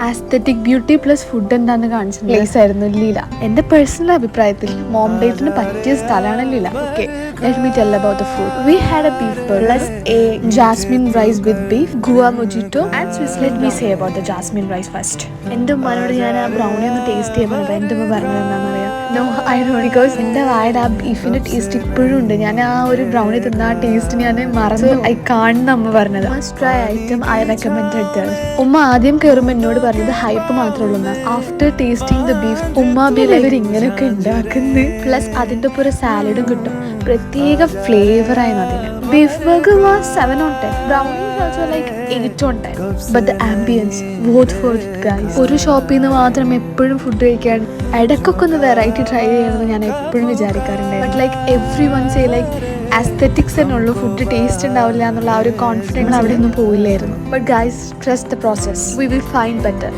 Aesthetic beauty plus food എന്താന്ന് കാണിച്ച place ആയിരുന്നു ലീല എന്റെ പേഴ്സണൽ അഭിപ്രായത്തിൽ മോം ഡേറ്റിന് പറ്റിയ സ്ഥലമാണ് Leela. Okay let me tell about the food we had a beef plus a jasmine rice with beef guava mojito and Swiss let me say about the jasmine rice first എന്റെ ഉമ്മാനോട് ഞാൻ ആ brownie ഒന്ന് taste ചെയ്യാൻ പറഞ്ഞത്. എന്റെ ഉമ്മ പറഞ്ഞത് എന്താണെന്നറിയാം നോ ഐ ഡോ ബിക്കോസ് എന്റെ വായുടെ ആ ബീഫിന്റെ ടേസ്റ്റ് ഇപ്പോഴും ഉണ്ട്. ഞാൻ ആ ഒരു ബ്രൗണി തിന്ന ആ ടേസ്റ്റ് ഞാൻ മറന്നു ഐ കാണുന്ന അമ്മ പറഞ്ഞത്. Must try item I recommend ഉമ്മ ആദ്യം കയറുമ്പോൾ എന്നോട് പറഞ്ഞത് ഹൈപ്പ് മാത്രമേ ഉള്ളൂ ആഫ്റ്റർ ടേസ്റ്റിംഗ് ദ ബീഫ് ഉമ്മ ബീഫ് ഇവർ ഇങ്ങനെയൊക്കെ ഉണ്ടാക്കുന്നത് പ്ലസ് അതിന്റെ ഒപ്പം ഒരു സാലഡും കിട്ടും. പ്രത്യേക ഫ്ലേവർ ആയിരുന്നു അതിന്. Beef burger was seven on ten brownie ഒരു ഷോപ്പിൽ നിന്ന് മാത്രം എപ്പോഴും ഫുഡ് കഴിക്കാൻ ഇടയ്ക്കൊക്കെ ഒന്ന് വെറൈറ്റി ട്രൈ ചെയ്യണമെന്ന് ഞാൻ എപ്പോഴും വിചാരിക്കാറുണ്ട് but like everyone say like aesthetics തന്നെയുള്ളൂ ഫുഡ് ടേസ്റ്റ് ഉണ്ടാവില്ല എന്നുള്ള ആ ഒരു കോൺഫിഡൻസ് അവിടെ ഒന്നും പോയില്ലായിരുന്നു. But guys trust the process we will find better